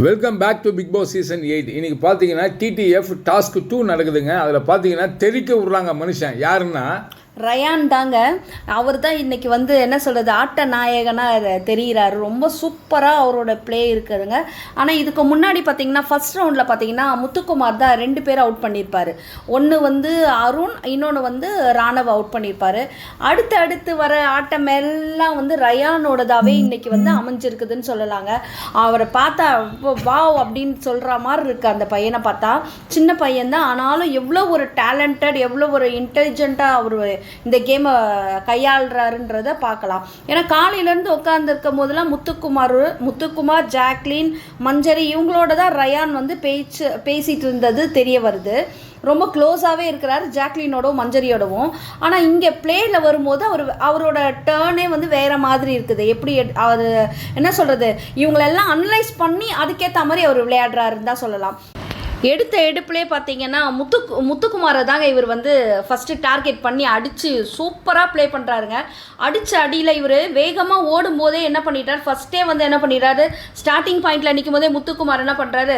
Welcome back to Bigg Boss season eight இன்றைக்கி பார்த்தீங்கன்னா TTF task two நடக்குதுங்க. அதில் பார்த்தீங்கன்னா தெறிக்க விட்றாங்க மனுஷன். யாருன்னா ரயான் தாங்க. அவர் தான் இன்னைக்கு வந்து என்ன சொல்கிறது ஆட்ட நாயகனாக தெரிகிறாரு ரொம்ப சூப்பராக அவரோட ப்ளே இருக்குதுங்க. ஆனால் இதுக்கு முன்னாடி பார்த்தீங்கன்னா ஃபஸ்ட் ரவுண்டில் பார்த்தீங்கன்னா முத்துக்குமார் தான் ரெண்டு பேரும் அவுட் பண்ணியிருப்பார் ஒன்று வந்து அருண் இன்னொன்று வந்து ராணவ் அவுட் பண்ணியிருப்பாரு அடுத்து அடுத்து வர ஆட்டம் எல்லாம் வந்து ரயானோடதாகவே இன்னைக்கு வந்து அமைஞ்சிருக்குதுன்னு சொல்லலாங்க. அவரை பார்த்தா வாவ் அப்படின்னு சொல்கிற மாதிரி இருக்குது அந்த பையனை பார்த்தா. சின்ன பையன்தான் ஆனாலும் எவ்வளோ ஒரு டேலண்டட் எவ்வளோ ஒரு இன்டெலிஜென்ட்டாக அவர் இந்த கேமை கையாளுறாருன்றத பார்க்கலாம். ஏன்னா காலையிலேருந்து உட்காந்துருக்கும் போதெல்லாம் முத்துக்குமார் முத்துக்குமார் ஜாக்லின் மஞ்சரி இவங்களோட தான் ரயான் வந்து பேச்சு பேசிகிட்டு இருந்தது தெரிய வருது. ரொம்ப க்ளோஸாகவே இருக்கிறாரு ஜாக்லினோடவும் மஞ்சரியோடவும். ஆனால் இங்கே பிளேயில் வரும்போது அவர் அவரோட டேர்னே வந்து வேறு மாதிரி இருக்குது. எப்படி எட்- அவர் என்ன சொல்கிறது இவங்களெல்லாம் அனலைஸ் பண்ணி அதுக்கேற்ற மாதிரி அவர் விளையாடுறாருன்னு தான் சொல்லலாம். எடுத்த எடுப்புலே பார்த்தீங்கன்னா முத்து முத்துக்குமாரை தாங்க இவர் வந்து ஃபஸ்ட்டு டார்கெட் பண்ணி அடித்து சூப்பராக ப்ளே பண்ணுறாருங்க அடித்த அடியில் இவர் வேகமாக ஓடும் போதே என்ன பண்ணிட்டார்? ஃபஸ்ட்டே வந்து என்ன பண்ணிட்டாரு ஸ்டார்டிங் பாயிண்டில் நிற்கும் போதே முத்துக்குமார் என்ன பண்ணுறாரு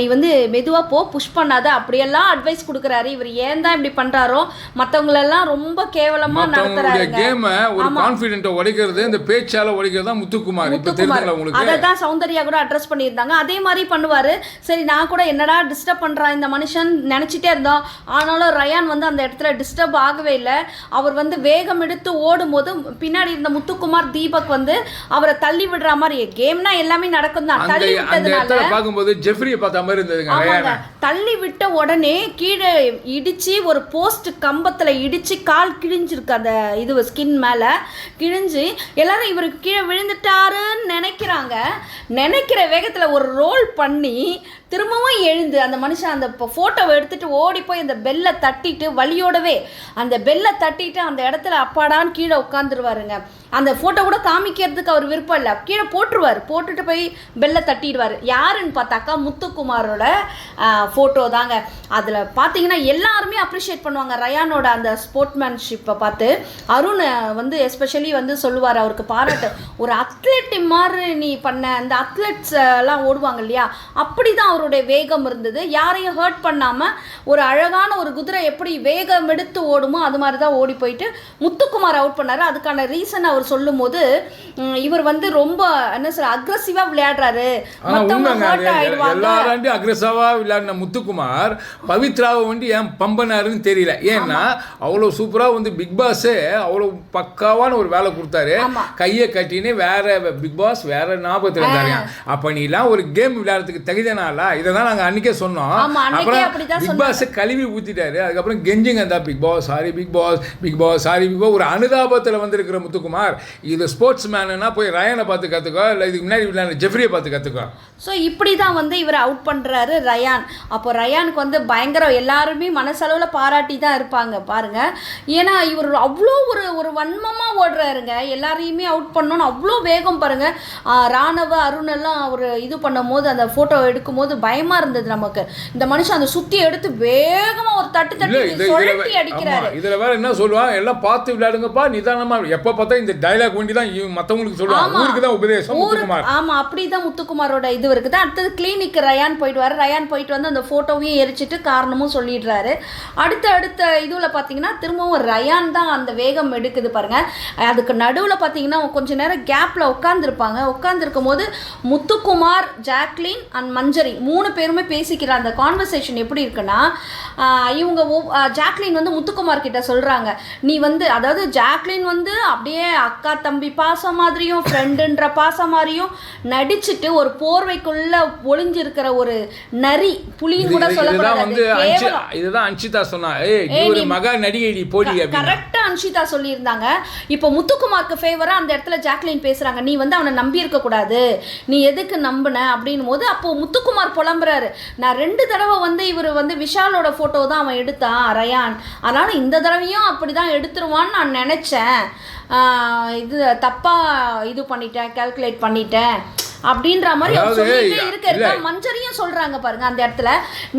நீ வந்து மெதுவாக போ புஷ் பண்ணாத. அப்படியெல்லாம் அட்வைஸ் கொடுக்குறாரு. இவர் ஏன் தான் இப்படி பண்ணுறாரோ மற்றவங்களெல்லாம் ரொம்ப கேவலமாக நடத்துறாருங்க. கேமை ஒரு கான்ஃபிடென்ட்டை உடைக்கிறது இந்த பேச்சால உடைக்கிறது தான் முத்துக்குமார். உங்களுக்கு. அதை தான் சௌந்தர்யா கூட அட்ரஸ் பண்ணியிருந்தாங்க. அதே மாதிரி பண்ணுவார். சரி நான் கூட என்னடா டிஸ்டர்ப் பண்ணுறான் இந்த மனுஷன் நினச்சிட்டே இருந்தோம் ஆனாலும் ரயான் வந்து அந்த இடத்துல டிஸ்டர்ப் ஆகவே இல்லை. அவர் வந்து வேகம் எடுத்து ஓடும்போது பின்னாடி இருந்த முத்துக்குமார் தீபக் வந்து அவரை தள்ளி விடுற மாதிரி கேம்னா எல்லாமே நடக்கும் தான் தள்ளி விட்டதுனால. பார்க்கும்போது ஜெஃப்ரியை பார்த்த மாதிரி இருந்ததுங்க தள்ளி விட்ட உடனே கீழே இடித்து ஒரு போஸ்ட் கம்பத்தில் இடித்து கால் கிழிஞ்சிருக்கு அந்த இது ஸ்கின் மேலே. கிழிஞ்சு எல்லாரும் இவருக்கு கீழே விழுந்துட்டாருன்னு நினைக்கிறாங்க. நினைக்கிற வேகத்தில் ஒரு ரோல் பண்ணி திரும்பவும் எழுந்து அந்த மனுஷன் அந்த ஃபோட்டோவை எடுத்துட்டு ஓடி போய் அந்த பெல்லை தட்டிட்டு வலியோடவே அந்த பெல்லை தட்டிட்டு அந்த இடத்துல அப்பாடான்னு கீழே உட்காந்துருவாருங்க அந்த ஃபோட்டோ கூட காமிக்கிறதுக்கு அவர் விருப்பம் இல்லை. கீழே போட்டுருவார். போட்டுட்டு போய் பெல்லை தட்டிடுவார். யாருன்னு பார்த்தாக்கா முத்துக்குமாரோட ஃபோட்டோ தாங்க. அதில் பார்த்தீங்கன்னா எல்லாருமே அப்ரிஷியேட் பண்ணுவாங்க. ரயானோட அந்த ஸ்போர்ட்மேன்ஷிப்பை பார்த்து அருண் வந்து எஸ்பெஷலி வந்து சொல்லுவார் அவருக்கு பாராட்டு. ஒரு அத்லெட் மாதிரி நீ பண்ண அந்த அத்லெட்ஸ் எல்லாம் ஓடுவாங்க இல்லையா? அப்படி தான் அவருடைய வேகம் இருந்தது. யாரையும் ஹர்ட் பண்ணாமல் ஒரு அழகான ஒரு குதிரை எப்படி வேகம் எடுத்து ஓடுமோ அது மாதிரி தான் ஓடி போயிட்டு முத்துக்குமார் அவுட் பண்ணாரு. அதுக்கான ரீசன் அவர் சொல்லும்போது இவர் வந்து ரொம்ப என்ன சொல்ற அக்ரஸிவாக விளையாடுறாரு. மற்றவங்க ஹர்ட் ஆயிடுவாங்க. விளையாடின முத்துக்குமார் பவித்ராவை வந்து ஏன் பம்பனாருன்னு தெரியல. ஏன்னா அவ்வளோ சூப்பரா வந்து பிக் பாஸே அவ்வளோ பக்காவான ஒரு வேலை கொடுத்தாரு. கையை கட்டின்னு வேற பிக் பாஸ் வேற ஞாபகத்தில் இருந்தாரு அப்ப நீ எல்லாம் ஒரு கேம் விளையாடுறதுக்கு தகுதினாலா இதை தான் நாங்க அன்னைக்கே சொன்னோம். அப்புறம் பிக் பாஸ் கழுவி ஊத்திட்டாரு. அதுக்கப்புறம் கெஞ்சிங்க அந்த Bigg Boss sorry Bigg Boss Bigg Boss sorry Bigg Boss. ஒரு அனுதாபத்தில் வந்திருக்கிற முத்துக்குமார் இது ஸ்போர்ட்ஸ் மேனுன்னா போய் ரயனை பார்த்து கற்றுக்கோ இல்லை இதுக்கு முன்னாடி விளையாட ஜெஃப்ரியை பார்த்து கற்றுக்கோ ஸோ இப்படி தான் வந்து இவர் அவுட் பண்ணுறாரு ரயான். அப்போ ரயானுக்கு வந்து பயங்கர எல்லாருமே மனசளவில் பாராட்டி தான் இருப்பாங்க பாருங்க. ஏன்னா இவர் அவ்வளோ ஒரு ஒரு வன்மமாக ஓடுறாருங்க. எல்லாரையுமே அவுட் பண்ணணும்னு அவ்வளோ வேகம் பாருங்க. ஆ, ராணவ அருண் எல்லாம் அவர் இது பண்ணும்போது அந்த ஃபோட்டோ எடுக்கும்போது பயமாக இருந்தது நமக்கு. இந்த மனுஷன் அந்த சுற்றி எடுத்து வேகமாக ஒரு தட்டு தட்டி சுழட்டி அடிக்கிறாரு. இதுல வேற என்ன சொல்லுவாங்க எல்லாம் பார்த்து விளையாடுங்கப்பா நிதானமா எப்ப பார்த்தா இந்த டைலாக் வண்டி தான் இவங்க மத்தவங்களுக்கு சொல்லுவாங்க. ஊருக்கு தான் உபதேசம் ஊருக்கு முத்துக்குமார். ஆமா அப்படிதான் முத்துக்குமாரோட இது இருக்குது அடுத்தது கிளினிக் ரயான் போயிடுவாரு. ரயான் போயிட்டு வந்து அந்த ஃபோட்டோவையும் எரிச்சிட்டு காரணமும் சொல்லிடுறாரு. அடுத்த அடுத்த இதுவில் பார்த்தீங்கன்னா திரும்பவும் ரயான் தான் அந்த வேகம் எடுக்குது பாருங்கள் அதுக்கு நடுவில் பார்த்தீங்கன்னா கொஞ்ச நேரம் கேப்பில் உட்காந்துருப்பாங்க உட்காந்துருக்கும் போது முத்துக்குமார் ஜாக்லின் அண்ட் மஞ்சரி மூணு பேருமே பேசிக்கிற அந்த கான்வர்சேஷன் எப்படி இருக்குன்னா இவங்க ஜாக்லின் வந்து முத்துக்குமார் கிட்ட சொல்கிறாங்க நீ வந்து அதாவது ஜாக்லின் வந்து அப்படியே அக்கா தம்பி பாசம் மாதிரியும் ஃப்ரெண்டுன்ற பாசம் மாதிரியும் நடிச்சுட்டு ஒரு போர்வைக்குள்ளே ஒளிஞ்சிருக்கிற ஒரு நரி கூட சொல்லக்கூடாது வந்து. இதுதான் அன்ஷிதா சொன்னா. ஏய் ஒரு மகா நடிகை போடி அப்படின்னு. கரெக்டா அன்ஷிதா சொல்லியிருந்தாங்க. இப்போ முத்துக்குமாருக்கு ஃபேவரா அந்த இடத்துல ஜாக்லின் பேசுறாங்க. நீ வந்து அவனை நம்பி இருக்க கூடாது. நீ எதுக்கு நம்பின அப்படின்னும் போது அப்போ முத்துக்குமார் புலம்புறாரு. நான் ரெண்டு தடவை வந்து இவர் வந்து விஷாலோட போட்டோ தான் அவன் எடுத்தான் ரயான். அதனால இந்த தடவையும் அப்படிதான் எடுத்துருவான்னு நான் நினைச்சேன். இது தப்பா இது பண்ணிட்டேன் கால்குலேட் பண்ணிட்டேன். அப்படின்ற மாதிரி இருக்க. இருக்க மஞ்சரியும் சொல்றாங்க பாருங்க அந்த இடத்துல.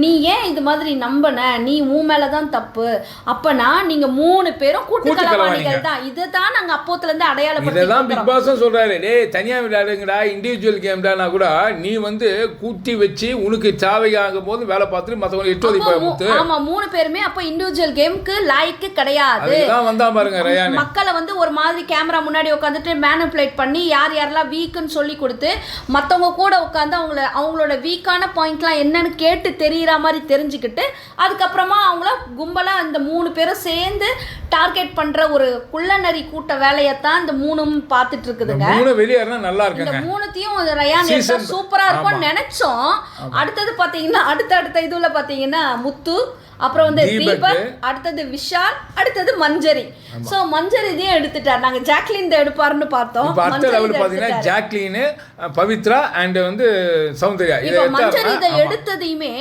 நீ ஏன் இது மாதிரி நம்பன? நீ உன் மேலதான் தப்பு. அப்பனா நீங்க மூணு பேரும் கூட்டு கூட்டு களவாணிகள் களவாணிகள். தான். இதுதான் நாங்க அப்போத்துல இருந்து இதெல்லாம் பிக் அடையாளப்படுத்தி பாஸும் சொல்றாரு. டேய் தனியா விளையாடுங்கடா இண்டிவிஜுவல் கேம்டானா கூட நீ வந்து கூட்டி வச்சு உனக்கு சாவை ஆகும் போது வேலை பார்த்துட்டு மத்தவங்க எட்டு முத்து. ஆமா மூணு பேருமே அப்ப இண்டிவிஜுவல் கேமுக்கு லாய்க்கு கிடையாது. வந்தா பாருங்க மக்களை வந்து ஒரு மாதிரி கேமரா முன்னாடி உட்காந்துட்டு மேனுப்புலேட் பண்ணி யார் யாரெல்லாம் வீக்குன்னு சொல்லி கொடுத்து மற்றவங்க கூட உட்காந்து அவங்கள அவங்களோட வீக்கான பாயிண்ட்லாம் என்னன்னு கேட்டு தெரியிற மாதிரி தெரிஞ்சுக்கிட்டு அதுக்கப்புறமா அவங்கள கும்பலாக இந்த மூணு பேரும் சேர்ந்து டார்கெட் பண்ணுற ஒரு குள்ளநரி கூட்ட வேலையைத்தான் இந்த மூணும் பார்த்துட்டு இருக்குதுங்க மூணு வெளியேறினா நல்லா இந்த இருக்குங்க. மூணுத்தையும் ரயான் எடுத்தா Season- சூப்பரா இருக்கும்னு. நினைச்சோம். அடுத்தது பாத்தீங்கன்னா அடுத்த அடுத்த இதுல பாத்தீங்கன்னா முத்து அப்புறம் வந்து தீபக். அடுத்தது விஷால் அடுத்தது மஞ்சரி. சோ மஞ்சரி இதையும் எடுத்துட்டார். நாங்க ஜாக்லின் இதை எடுப்பாருன்னு பார்த்தோம். இப்ப அடுத்த லெவல் எடுத்துட்டாரு. ஜாக்லீனு பவித்ரா அண்ட் வந்து சௌந்தர்யா. இதை இப்ப மஞ்சரி இதை. எடுத்ததையுமே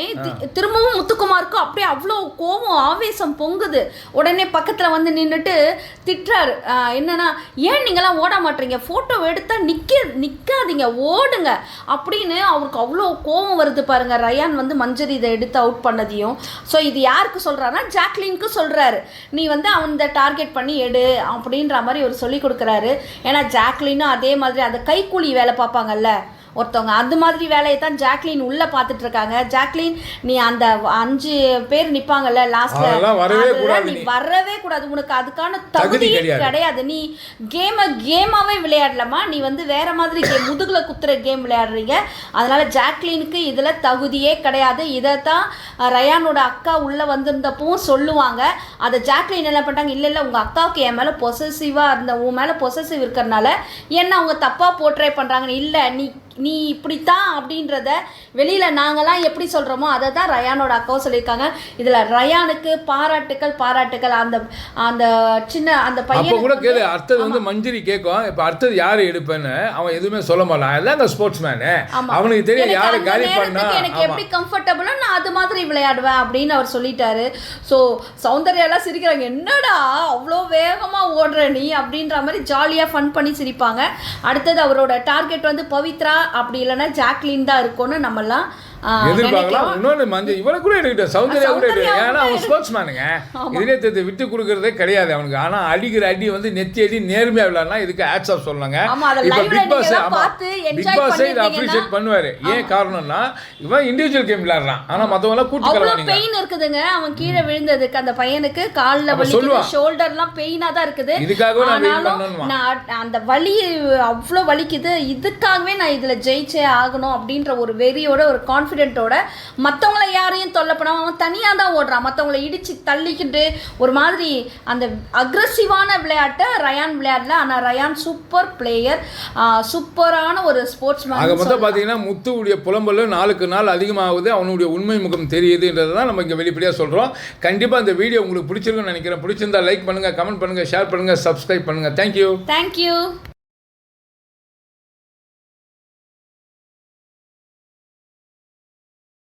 திரும்பவும் முத்துக்குமாருக்கு அப்படியே அவ்வளோ கோபம் ஆவேசம் பொங்குது. உடனே பக்கத்துல வந்து நின்னுட்டு திட்டுறாரு. என்னன்னா ஏன் நீங்களாம் ஓட மாட்டீங்க? போட்டோ எடுத்தா நிக்க நிக்காதீங்க ஓடுங்க. அப்படின்னு அவருக்கு அவ்வளோ கோபம் வருது பாருங்க. ரயான் வந்து மஞ்சரி இதை எடுத்து அவுட் பண்ணதையும். ஸோ இது யாருக்கு சொல்கிறாருன்னா ஜாக்லினுக்கு சொல்கிறாரு நீ வந்து அந்த டார்கெட் பண்ணி எடு அப்படின்ற மாதிரி அவர் சொல்லி கொடுக்குறாரு. ஏன்னா ஜாக்லினும் அதே மாதிரி அந்த கைக்கூலி வேலை பார்ப்பாங்கல்ல. ஒருத்தவங்க. அந்த மாதிரி வேலையை தான் ஜாக்லின் உள்ள பார்த்துட்டு இருக்காங்க ஜாக்லின் நீ அந்த அஞ்சு பேர் நிப்பாங்கல்ல லாஸ்ட்ல. அதெல்லாம் வரவே கூடாது நீ. வரவே கூடாது. உனக்கு அதுக்கான தகுதி கிடையாது. நீ கேமை கேமாவே விளையாடலமா நீ வந்து வேற மாதிரி கேம் முதுகுல குத்துற கேம் விளையாடுறீங்க. அதனால ஜாக்லினுக்கு இதுல தகுதியே கிடையாது. இதை தான் ரயானோட அக்கா உள்ள வந்திருந்தப்பவும் சொல்லுவாங்க. அதை ஜாக்லின் என்ன பண்ணிட்டாங்க? இல்ல இல்ல உங்க அக்காவுக்கு என் மேல பொசசிவா இருந்த உன் மேல பொசசிவ் இருக்கிறனால என்ன அவங்க தப்பா போர்ட்ரே பண்றாங்க இல்ல. நீ நீ இப்படித்தான் அப்படின்றத வெளியில நாங்கெல்லாம் எப்படி சொல்றோமோ அதை தான் ரயானோட அக்காவும் சொல்லியிருக்காங்க. இதுல ரயானுக்கு பாராட்டுக்கள் பாராட்டுக்கள். அந்த அந்த சின்ன அந்த அப்ப கூட பையன் கேளு அடுத்தது வந்து மஞ்சரி கேட்கும் இப்ப அடுத்தது யாரு எடுப்பேன்னு அவன் எதுவுமே சொல்ல மாட்டான். அதான் அந்த ஸ்போர்ட்ஸ் மேனு. அவனுக்கு தெரியும் யாரை காலி பண்ணா. எனக்கு எப்படி கம்ஃபர்டபுளோ நான் அது மாதிரி விளையாடுவேன் அப்படின்னு அவர் சொல்லிட்டாரு. ஸோ சௌந்தர்யாலாம் சிரிக்கிறாங்க என்னடா அவ்வளோ வேகமா ஓடுற நீ? அப்படின்ற மாதிரி ஜாலியா ஃபன் பண்ணி சிரிப்பாங்க. அடுத்தது அவரோட டார்கெட் வந்து பவித்ரா அப்படி இல்லைன்னா ஜாக்லின் தான் இருக்கும்னு நம்மலாம் எதிர்பார்க்கலாம். இன்னொன்னு மஞ்சள் இவனை கூட எடுக்கிட்டோம். சௌந்தர்யா கூட சௌந்தர்யா எடுக்கட்டும் ஏன்னா அவன் ஸ்போர்ட்ஸ் மேனுங்க இதுலயே தெரியுது விட்டு கொடுக்கறதே கிடையாது அவனுக்கு. ஆனா அடிக்கிற அடி வந்து நெத்தி அடி நேர்மையா விளையாடனா இதுக்கு ஆட்ஸ் ஆஃப் அதை இப்ப பிக் பாஸ் பிக் இதை அப்ரிஷியேட் பண்ணுவாரு ஏன் காரணம்னா இவன் இண்டிவிஜுவல் கேம் விளையாடுறான். ஆனா மத்தவங்க எல்லாம் கூட்டு அவ்வளோ பெயின் இருக்குதுங்க. அவன் கீழே விழுந்ததுக்கு அந்த பையனுக்கு கால்ல வலிக்குது. ஷோல்டர்லாம் பெயினா தான் இருக்குது. இதுக்காகவே நான் அந்த வலி அவ்வளோ வலிக்குது. இதுக்காகவே நான் இதுல ஜெயிச்சே ஆகணும் அப்படின்ற ஒரு வெறியோட ஒரு கான்ஃபிடென்ட்டோட மத்தவங்கள யாரையும் தொல்லை பண்ணாம அவன் தனியா தான் ஓடுறான். மத்தவங்கள இடிச்சு தள்ளிக்கிட்டு ஒரு மாதிரி அந்த அக்ரஸிவான விளையாட்டை ரயான் விளையாடல. ஆனா ரயான் சூப்பர் பிளேயர் சூப்பரான ஒரு ஸ்போர்ட்ஸ் ஆக மொத்தம் பார்த்தீங்கன்னா முத்துவுடைய புலம்பல் நாளுக்கு நாள் அதிகமாகுது. அவனுடைய உண்மை முகம் தெரியுதுன்றதை தான் நம்ம இங்கே வெளிப்படையாக சொல்கிறோம் கண்டிப்பாக இந்த வீடியோ உங்களுக்கு பிடிச்சிருக்குன்னு நினைக்கிறேன். பிடிச்சிருந்தா லைக் பண்ணுங்கள் கமெண்ட் பண்ணுங்கள் ஷேர் பண்ணுங்கள் சப்ஸ்கிரைப் பண்ணுங்கள் தேங்க்யூ தேங்க்யூ